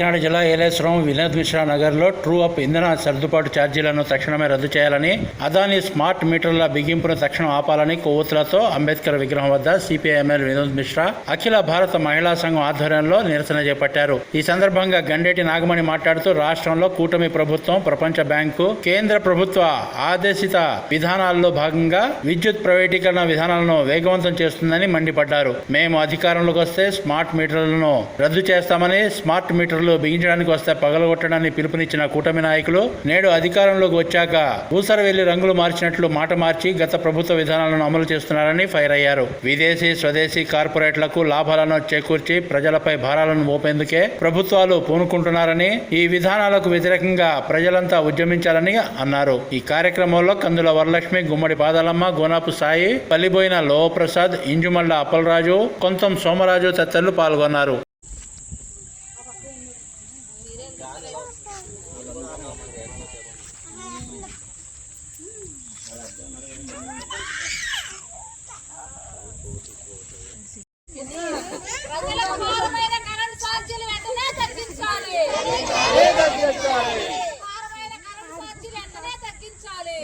కాకినాడ జిల్లా ఏలేశ్వరం వినోద్ మిశ్రా నగర్లో true up ఇంధన సర్దుబాటు ఛార్జీలను తక్షణమే రద్దు చేయాలని అదాని స్మార్ట్ మీటర్ల బిగింపును తక్షణం ఆపాలని కొవ్వొత్తులతో అంబేద్కర్ విగ్రహం వద్ద సిపిఐఎంఎల్ వినోద్ మిశ్రా అఖిల భారత మహిళా సంఘం ఆధ్వర్యంలో నిరసన చేపట్టారు. ఈ సందర్భంగా గండేటి నాగమణి మాట్లాడుతూ రాష్ట్రంలో కూటమి ప్రభుత్వం ప్రపంచ బ్యాంకు కేంద్ర ప్రభుత్వ ఆదేశిత విధానాల్లో భాగంగా విద్యుత్ ప్రైవేటీకరణ విధానాలను వేగవంతం చేస్తుందని మండిపడ్డారు. మేము అధికారంలోకి వస్తే స్మార్ట్ మీటర్లను రద్దు చేస్తామని స్మార్ట్ మీటర్లు బిగించడానికి వస్తే పగలగొట్టడానికి పిలుపునిచ్చిన కూటమి నాయకులు నేడు అధికారంలోకి వచ్చాక ఊసరవెల్లి రంగులు మార్చినట్లు మాట మార్చి గత ప్రభుత్వ విధానాలను అమలు చేస్తున్నారని ఫైర్ అయ్యారు. విదేశీ స్వదేశీ కార్పొరేట్లకు లాభాలను చేకూర్చి ప్రజలపై భారాలను మోపేందుకే ప్రభుత్వాలు పూనుకుంటున్నారని ఈ విధానాలకు వ్యతిరేకంగా ప్రజలంతా ఉద్యమించాలని అన్నారు. ఈ కార్యక్రమంలో కందుల వరలక్ష్మి గుమ్మడి పాదాలమ్మ గోనాపు సాయి పల్లిబోయిన లోవప్రసాద్ ఇంజుమల్ల అప్పలరాజు కొంతం సోమరాజు తదితరులు పాల్గొన్నారు. తగ్గించాలి. వెంటనే తగ్గించాలి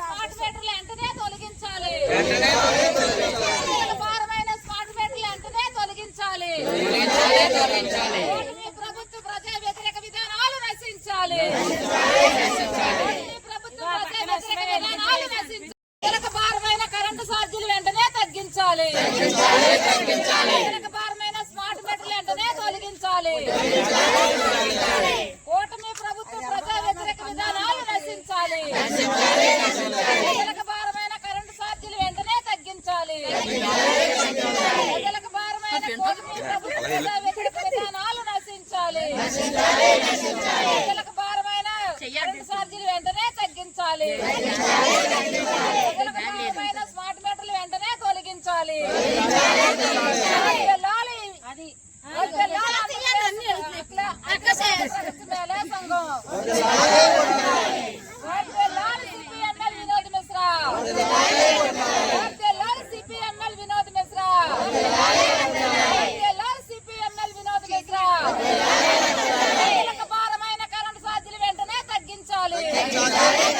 స్మార్ట్ మీటర్లు వెంటనే తొలగించాలి భారమైన స్మార్ట్ మీటర్లు వెంటనే తొలగించాలి ఓటమి ప్రభుత్వ ప్రజా వ్యతిరేక విధానాలు నశించాలి భారమైన కరెంటు ఛార్జీలు వెంటనే తగ్గించాలి. భారమైన స్మార్ట్ మీటర్లు వెంటనే తొలగించాలి. ఓటమి ప్రభుత్వ ప్రజా వ్యతిరేక విధానాలు నశించాలి. భారమైన కరెంటు ఛార్జీలు వెంటనే తగ్గించాలి. ప్రజలకు భారమైన ఓటమి ప్రభుత్వ ప్రజా వ్యతిరేక విధానాలు నశించాలి ప్రజలకు భారమైన కరెంటు ఛార్జీలు వెంటనే స్మార్ట్ మీటర్లు వెంటనే తొలగించాలి వెళ్ళాలి అది వెళ్ళాలి సంఘం వెళ్ళాలి సిపిఎంఎల్ వినోద్ మిశ్రా వెళ్ళాలి సిపిఎంఎల్ వినోద్ మిశ్రా వెళ్ళాలి సిపిఎంఎల్ వినోద్ మిశ్రా కీలక భారమైన కరెంటు ఛార్జీలు వెంటనే తగ్గించాలి కీలక భారమైన స్మార్ట్ మీటర్లు వెంటనే తొలగించాలి